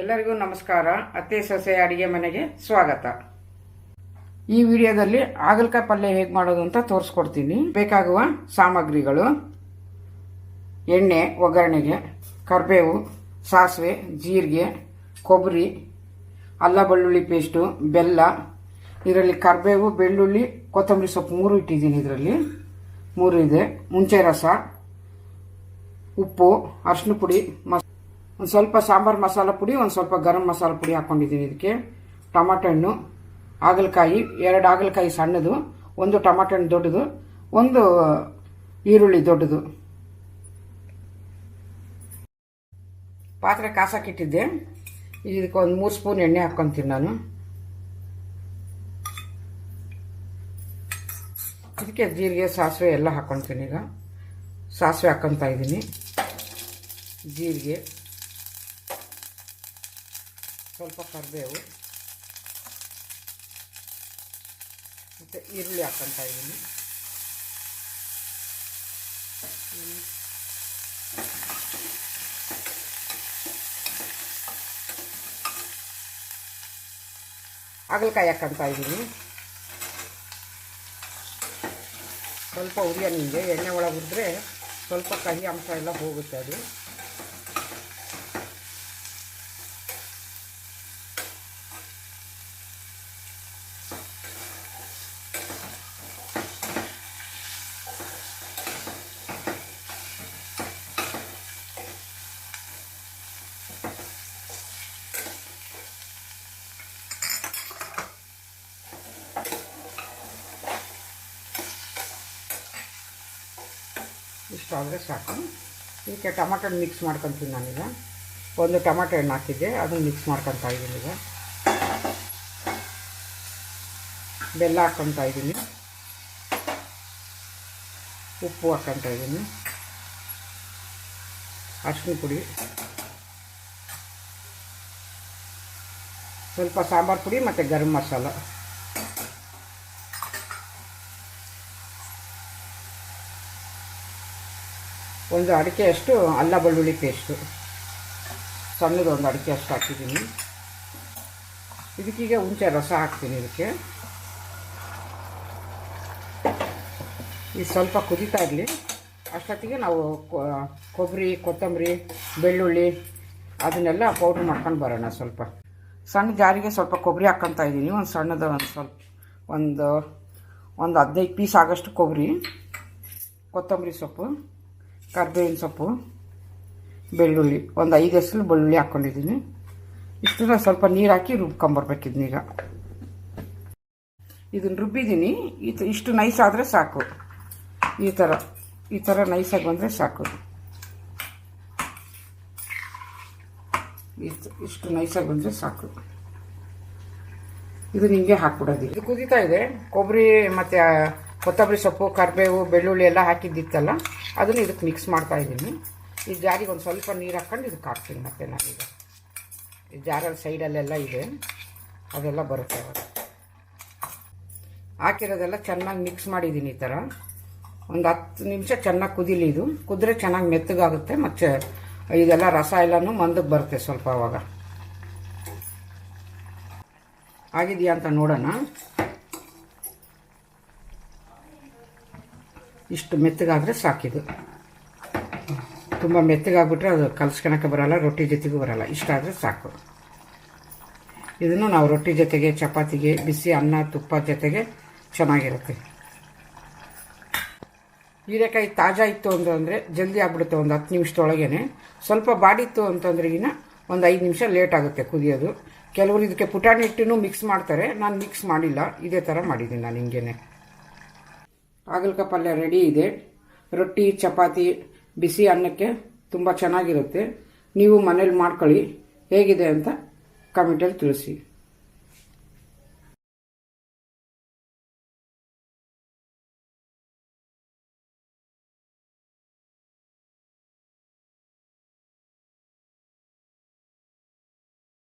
ಎಲ್ಲರಿಗೂ ನಮಸ್ಕಾರ. ಅತ್ತೆ, ಸೊಸೆ, ಅಡಿಗೆ ಮನೆಗೆ ಸ್ವಾಗತ. ಈ ವಿಡಿಯೋದಲ್ಲಿ ಹಾಗಲಕಾಯಿ ಪಲ್ಯ ಹೇಗೆ ಮಾಡೋದು ಅಂತ ತೋರಿಸ್ಕೊಡ್ತೀನಿ. ಬೇಕಾಗುವ ಸಾಮಗ್ರಿಗಳು. ಎಣ್ಣೆ, ಒಗ್ಗರಣೆಗೆ, ಕರಿಬೇವು, ಸಾಸಿವೆ, ಜೀರಿಗೆ, ಕೊಬ್ಬರಿ, ಅಲ್ಲ ಬೆಳ್ಳುಳ್ಳಿ ಪೇಸ್ಟು, ಬೆಲ್ಲ, ಇದರಲ್ಲಿ ಕರ್ಬೇವು, ಬೆಳ್ಳುಳ್ಳಿ, ಕೊತ್ತಂಬರಿ ಸೊಪ್ಪು ಮೂರು ಇಟ್ಟಿದ್ದೀನಿ ಇದರಲ್ಲಿ. ಮೂರು ಇದೆ. ಮುಂಚೆ ರಸ, ಉಪ್ಪು ಅರಿಶಿನ ಪುಡಿ ಮಸ್ ಒಂದು ಸ್ವಲ್ಪ ಸಾಂಬಾರು ಮಸಾಲ ಪುಡಿ, ಒಂದು ಸ್ವಲ್ಪ ಗರಂ ಮಸಾಲ ಪುಡಿ ಹಾಕ್ಕೊಂಡಿದ್ದೀನಿ ಇದಕ್ಕೆ. ಟೊಮಾಟೊ ಹಣ್ಣು, ಹಾಗಲಕಾಯಿ, ಎರಡು ಹಾಗಲಕಾಯಿ ಸಣ್ಣದು, ಒಂದು ಟೊಮಾಟೊ ಹಣ್ಣು ದೊಡ್ಡದು, ಒಂದು ಈರುಳ್ಳಿ ದೊಡ್ಡದು. ಪಾತ್ರೆ ಕಾಸಕ್ಕಿಟ್ಟಿದ್ದೆ ಇದಕ್ಕೆ ಒಂದು ಮೂರು ಸ್ಪೂನ್ ಎಣ್ಣೆ ಹಾಕ್ಕೊತೀನಿ ನಾನು. ಇದಕ್ಕೆ ಜೀರಿಗೆ, ಸಾಸಿವೆ ಎಲ್ಲ ಹಾಕ್ಕೊತೀನಿ ಈಗ. ಸಾಸಿವೆ ಹಾಕ್ಕೊತಾ ಇದ್ದೀನಿ. ಜೀರಿಗೆ. ಸ್ವಲ್ಪ ಕರಿಬೇವು. ಮತ್ತು ಈರುಳ್ಳಿ ಹಾಕ್ಕೊತ ಇದ್ದೀನಿ ಹಾಗಲಕಾಯಿ ಹಾಕ್ಕೊತ ಇದ್ದೀನಿ ಸ್ವಲ್ಪ ಉರಿಯ ನಿಮಗೆ ಎಣ್ಣೆ ಒಳಗೆ ಉರಿದ್ರೆ ಸ್ವಲ್ಪ ಕಹಿ ಅಂಶ ಎಲ್ಲ ಹೋಗುತ್ತೆ ಅದು. ಇಷ್ಟು ಆದರೆ ಸಾಕು. ಇದಕ್ಕೆ ಟಮಾಟೊ ಮಿಕ್ಸ್ ಮಾಡ್ಕೊತೀನಿ ನಾನೀಗ. ಒಂದು ಟಮಾಟೊ ಹಣ್ಣು ಹಾಕಿದ್ದೆ, ಅದನ್ನು ಮಿಕ್ಸ್ ಮಾಡ್ಕೊತಾ ಇದ್ದೀನಿ ಈಗ. ಬೆಲ್ಲ ಹಾಕ್ಕೊತಾ ಇದ್ದೀನಿ. ಉಪ್ಪು ಹಾಕ್ಕೊತಾ ಇದ್ದೀನಿ. ಅರಿಶಿನ ಪುಡಿ. ಸ್ವಲ್ಪ ಸಾಂಬಾರು ಪುಡಿ ಮತ್ತು ಗರಂ ಮಸಾಲ. ಒಂದು ಅಡಿಕೆಯಷ್ಟು ಅಲ್ಲ ಬೆಳ್ಳುಳ್ಳಿ ಪೇಸ್ಟು ಸಣ್ಣದು ಒಂದು ಅಡಿಕೆ ಅಷ್ಟು ಹಾಕಿದ್ದೀನಿ. ಇದಕ್ಕೀಗ ಹುಂಚೆ ರಸ ಹಾಕ್ತೀನಿ ಇದಕ್ಕೆ. ಇದು ಸ್ವಲ್ಪ ಕುದೀತಾ ಇರಲಿ. ಅಷ್ಟೊತ್ತಿಗೆ ನಾವು ಕೊಬ್ಬರಿ, ಕೊತ್ತಂಬರಿ, ಬೆಳ್ಳುಳ್ಳಿ ಅದನ್ನೆಲ್ಲ ಪೌಡ್ರ್ ಮಾಡ್ಕೊಂಡು ಬರೋಣ ಸ್ವಲ್ಪ. ಸಣ್ಣ ಜಾರಿಗೆ ಸ್ವಲ್ಪ ಕೊಬ್ಬರಿ ಹಾಕ್ಕೊತಾ ಇದ್ದೀನಿ. ಒಂದು ಸಣ್ಣದ ಒಂದು ಸ್ವಲ್ಪ, ಒಂದು ಒಂದು ಹದಿನೈದು ಪೀಸ್ ಆಗೋಷ್ಟು ಕೊಬ್ಬರಿ, ಕೊತ್ತಂಬರಿ ಸೊಪ್ಪು. ಕರ್ಬೇವಿನ ಸೊಪ್ಪು, ಬೆಳ್ಳುಳ್ಳಿ, ಒಂದು ಐದು ಹೆಸರು ಬೆಳ್ಳುಳ್ಳಿ ಹಾಕ್ಕೊಂಡಿದ್ದೀನಿ ಇಷ್ಟನ್ನ ಸ್ವಲ್ಪ ನೀರು ಹಾಕಿ ರುಬ್ಕೊಂಬರ್ಬೇಕಿದ್ನೀಗ ಇದನ್ನು ರುಬ್ಬಿದ್ದೀನಿ. ಇದು ಇಷ್ಟು ನೈಸ್ ಆದರೆ ಸಾಕು. ಈ ಥರ ಈ ಥರ ನೈಸಾಗಿ ಬಂದರೆ ಸಾಕು. ಇಷ್ಟು ನೈಸಾಗಿ ಬಂದರೆ ಸಾಕು. ಇದು ನಿಮಗೆ ಹಾಕ್ಬಿಡೋದು. ಇದು ಕುದೀತಾ ಇದೆ. ಕೊಬ್ಬರಿ ಮತ್ತು ಕೊತ್ತಂಬರಿ ಸೊಪ್ಪು, ಕರಿಬೇವು, ಬೆಳ್ಳುಳ್ಳಿ ಎಲ್ಲ ಹಾಕಿದ್ದಿತ್ತಲ್ಲ, ಅದನ್ನು ಇದಕ್ಕೆ ಮಿಕ್ಸ್ ಮಾಡ್ತಾಯಿದ್ದೀನಿ ಈ ಜಾರಿಗೆ ಒಂದು ಸ್ವಲ್ಪ ನೀರು ಹಾಕ್ಕೊಂಡು ಇದಕ್ಕೆ ಹಾಕ್ತೀನಿ ಮತ್ತೆ ನಾನೀಗ ಈ ಜಾರಲ್ಲಿ ಸೈಡಲ್ಲೆಲ್ಲ ಇದೆ. ಅದೆಲ್ಲ ಬರುತ್ತೆ ಹಾಕಿರೋದೆಲ್ಲ ಚೆನ್ನಾಗಿ ಮಿಕ್ಸ್ ಮಾಡಿದ್ದೀನಿ ಈ ಥರ ಒಂದು ಹತ್ತು ನಿಮಿಷ ಚೆನ್ನಾಗಿ ಕುದಿಲಿ ಇದು. ಕುದ್ರೆ ಚೆನ್ನಾಗಿ ಮೆತ್ತಗಾಗುತ್ತೆ, ಮತ್ತು ಇದೆಲ್ಲ ರಸ ಎಲ್ಲನೂ ಮಂದಕ್ಕೆ ಬರುತ್ತೆ ಸ್ವಲ್ಪ ಅವಾಗ. ಆಗಿದೆಯಾ ಅಂತ ನೋಡೋಣ. ಇಷ್ಟು ಮೆತ್ತಗಾದರೆ ಸಾಕಿದು ತುಂಬ ಮೆತ್ತಗಾಗ್ಬಿಟ್ರೆ ಅದು ಕಲ್ಸ್ಕೊಳಕ್ಕೆ ಬರೋಲ್ಲ, ರೊಟ್ಟಿ ಜೊತೆಗೂ ಬರಲ್ಲ. ಇಷ್ಟಾದರೆ ಸಾಕು. ಇದನ್ನು ನಾವು ರೊಟ್ಟಿ ಜೊತೆಗೆ, ಚಪಾತಿಗೆ, ಬಿಸಿ ಅನ್ನ, ತುಪ್ಪ ಜೊತೆಗೆ ಚೆನ್ನಾಗಿರುತ್ತೆ. ಹೀರೆಕಾಯಿ ತಾಜಾ ಇತ್ತು ಅಂತಂದರೆ ಜಲ್ದಿ ಆಗ್ಬಿಡುತ್ತೆ ಒಂದು ಹತ್ತು ನಿಮಿಷದೊಳಗೇನೆ. ಸ್ವಲ್ಪ ಬಾಡಿತ್ತು ಅಂತಂದ್ರೆ ಈಗಿನ ಒಂದು ಐದು ನಿಮಿಷ ಲೇಟ್ ಆಗುತ್ತೆ ಕುದಿಯೋದು. ಕೆಲವರು ಇದಕ್ಕೆ ಪುಟಾಣಿ ಹಿಟ್ಟಿನೂ ಮಿಕ್ಸ್ ಮಾಡ್ತಾರೆ. ನಾನು ಮಿಕ್ಸ್ ಮಾಡಿಲ್ಲ. ಇದೇ ಥರ ಮಾಡಿದ್ದೀನಿ ನಾನು ಹಿಂಗೇನೆ. ಹಾಗಲಕಾಯಿ ಪಲ್ಯ ರೆಡಿ ಇದೆ. ರೊಟ್ಟಿ, ಚಪಾತಿ, ಬಿಸಿ ಅನ್ನಕ್ಕೆ ತುಂಬ ಚೆನ್ನಾಗಿರುತ್ತೆ. ನೀವು ಮನೇಲಿ ಮಾಡ್ಕೊಳ್ಳಿ. ಹೇಗಿದೆ ಅಂತ ಕಮೆಂಟಲ್ಲಿ ತಿಳಿಸಿ.